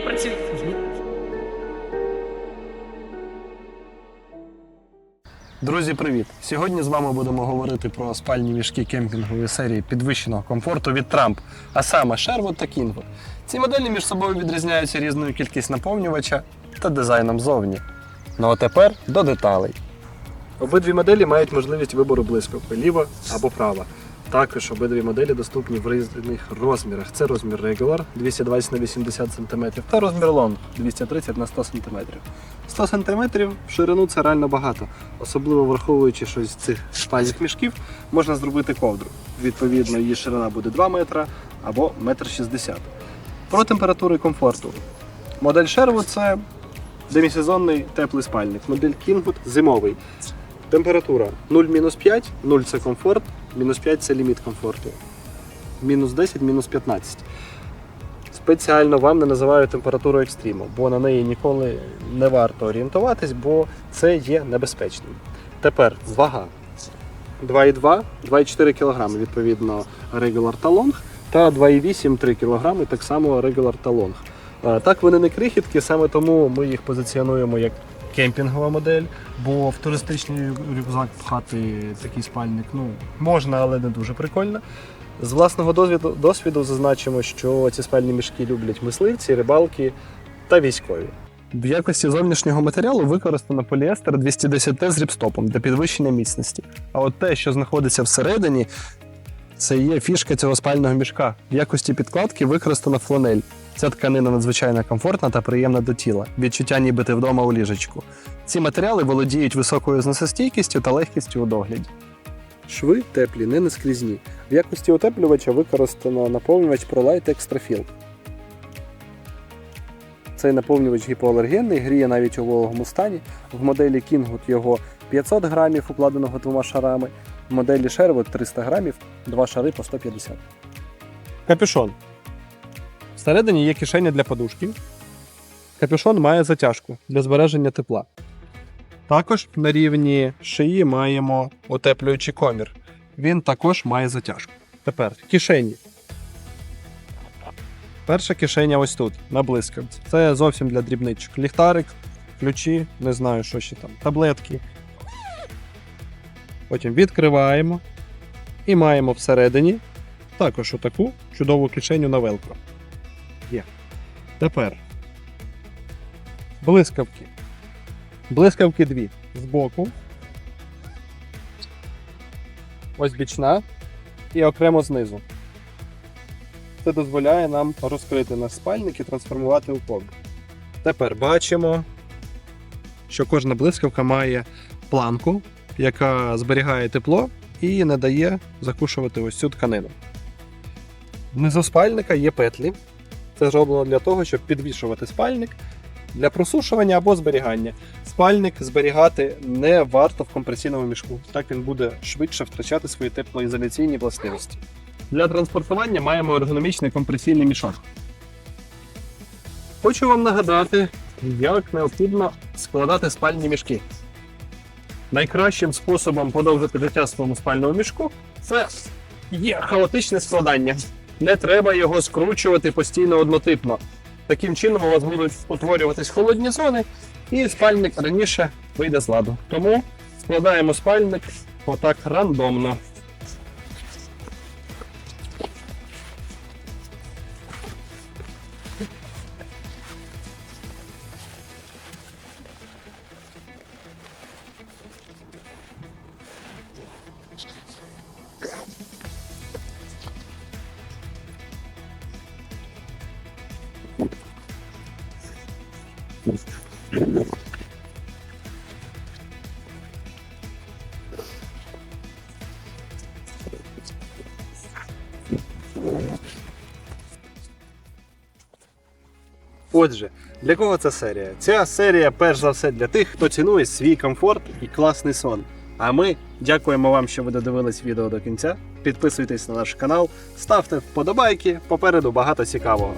працює. Друзі, привіт! Сьогодні з вами будемо говорити про спальні мішки кемпінгової серії підвищеного комфорту від Tramp, а саме Sherwood та Kingwood. Ці моделі між собою відрізняються різною кількістю наповнювача та дизайном зовні. Ну а тепер до деталей. Обидві моделі мають можливість вибору блискавки ліва або права. Також обидві моделі доступні в різних розмірах. Це розмір Regular 220 на 80 см та розмір Long 230 на 100 см. 100 см в ширину це реально багато. Особливо враховуючи, що з цих спальних мішків можна зробити ковдру. Відповідно, її ширина буде 2 метра або 1,60 м. Про температуру і комфорту. Модель Sherwood це демісезонний теплий спальник. Модель Kingwood зимовий. Температура 0-5, 0 це комфорт, мінус 5 це ліміт комфорту. Мінус 10, мінус 15. Спеціально вам не називаю температуру екстриму, бо на неї ніколи не варто орієнтуватись, бо це є небезпечним. Тепер вага 2,2, 2,4 кг, відповідно, Regular та Long, та 2,8-3 кг, так само Regular та Long. Е, Так, вони не крихітки, саме тому ми їх позиціонуємо як кемпінгова модель, бо в туристичний рюкзак пхати такий спальник ну, можна, але не дуже прикольно. З власного досвіду, досвіду зазначимо, що ці спальні мішки люблять мисливці, рибалки та військові. В якості зовнішнього матеріалу використано поліестер 210 з ріпстопом для підвищення міцності. А от те, що знаходиться всередині, це є фішка цього спального мішка. В якості підкладки використана фланель. Ця тканина надзвичайно комфортна та приємна до тіла. Відчуття, ніби ти вдома у ліжечку. Ці матеріали володіють високою зносостійкістю та легкістю у догляді. Шви теплі, не наскрізні. В якості утеплювача використано наповнювач ProLight Extra Fill. Цей наповнювач гіпоалергенний, гріє навіть у вологому стані. В моделі Kingwood його 500 грамів, укладеного двома шарами. В моделі Sherwood 300 грамів, два шари по 150. Капюшон. Всередині є кишеня для подушки. Капюшон має затяжку для збереження тепла. Також на рівні шиї маємо утеплюючий комір. Він також має затяжку. Тепер кишені. Перша кишеня ось тут, на блискавці. Це зовсім для дрібничок. Ліхтарик, ключі, не знаю, що ще там, таблетки. Потім відкриваємо і маємо всередині також отаку чудову кишеню на велкро. Є. Тепер блискавки. Блискавки дві збоку. Ось бічна і окремо знизу. Це дозволяє нам розкрити наш спальник і трансформувати у ковдру. Тепер бачимо, що кожна блискавка має планку, яка зберігає тепло і не дає закушувати ось цю тканину. Внизу спальника є петлі. Це зроблено для того, щоб підвішувати спальник для просушування або зберігання. Спальник зберігати не варто в компресійному мішку, так він буде швидше втрачати свої теплоізоляційні властивості. Для транспортування маємо ергономічний компресійний мішок. Хочу вам нагадати, як необхідно складати спальні мішки. Найкращим способом подовжити життя своєму спальному мішку це є хаотичне складання. Не треба його скручувати постійно однотипно. Таким чином у вас будуть утворюватись холодні зони, і спальник раніше вийде з ладу. Тому складаємо спальник отак рандомно. Отже, для кого ця серія? Ця серія, перш за все, для тих, хто цінує свій комфорт і класний сон. А ми дякуємо вам, що ви додивились відео до кінця. Підписуйтесь на наш канал, ставте вподобайки. Попереду багато цікавого.